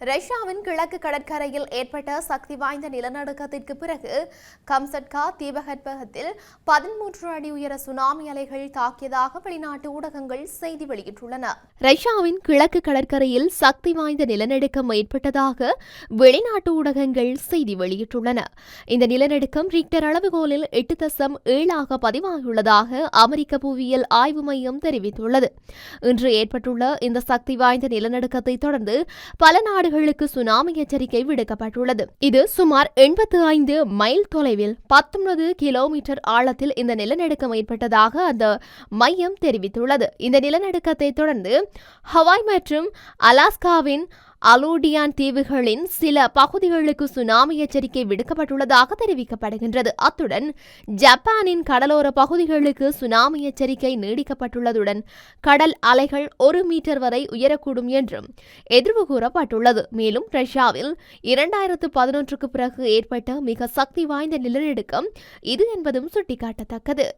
ரஷ்யாவின் கிழக்கு கடற்கரையில் ஏற்பட்ட சக்தி வாய்ந்த நிலநடுக்கத்திற்கு பிறகு கம்சட்கா தீபகற்பகத்தில் பதிமூன்று அடி உயர சுனாமி அலைகள் தாக்கியதாக வெளிநாட்டு ஊடகங்கள் செய்தி வெளியிட்டுள்ளன. ரஷ்யாவின் கிழக்கு கடற்கரையில் சக்தி வாய்ந்த நிலநடுக்கம் ஏற்பட்டதாக வெளிநாட்டு ஊடகங்கள் செய்தி வெளியிட்டுள்ளன. இந்த நிலநடுக்கம் ரிக்டர் அளவுகோலில் எட்டு தசம் ஏழாக பதிவாகியுள்ளதாக அமெரிக்க புவியியல் ஆய்வு மையம் தெரிவித்துள்ளது. இன்று ஏற்பட்டுள்ள இந்த சக்தி வாய்ந்த நிலநடுக்கத்தை தொடர்ந்து பல நாடு மீனவர்களுக்கு சுனாமி எச்சரிக்கை விடுக்கப்பட்டுள்ளது. இது சுமார் எண்பத்து ஐந்து மைல் தொலைவில் பத்தொன்பது கிலோமீட்டர் ஆழத்தில் இந்த நிலநடுக்கம் ஏற்பட்டதாக அந்த மையம் தெரிவித்துள்ளது. இந்த நிலநடுக்கத்தை தொடர்ந்து ஹவாய் மற்றும் அலாஸ்காவின் அலோடியான் தீவுகளின் சில பகுதிகளுக்கு சுனாமி எச்சரிக்கை விடுக்கப்பட்டுள்ளதாக தெரிவிக்கப்படுகின்றது. அத்துடன் ஜப்பானின் கடலோர பகுதிகளுக்கு சுனாமி எச்சரிக்கை நீடிக்கப்பட்டுள்ளதுடன் கடல் அலைகள் ஒரு மீட்டர் வரை உயரக்கூடும் என்றும் எதிர்வு கூறப்பட்டுள்ளது. மேலும் ரஷ்யாவில் இரண்டாயிரத்து பதினொன்றுக்கு பிறகு ஏற்பட்ட மிக சக்தி வாய்ந்த நிலநடுக்கம் இது என்பதும் சுட்டிக்காட்டத்தக்கது.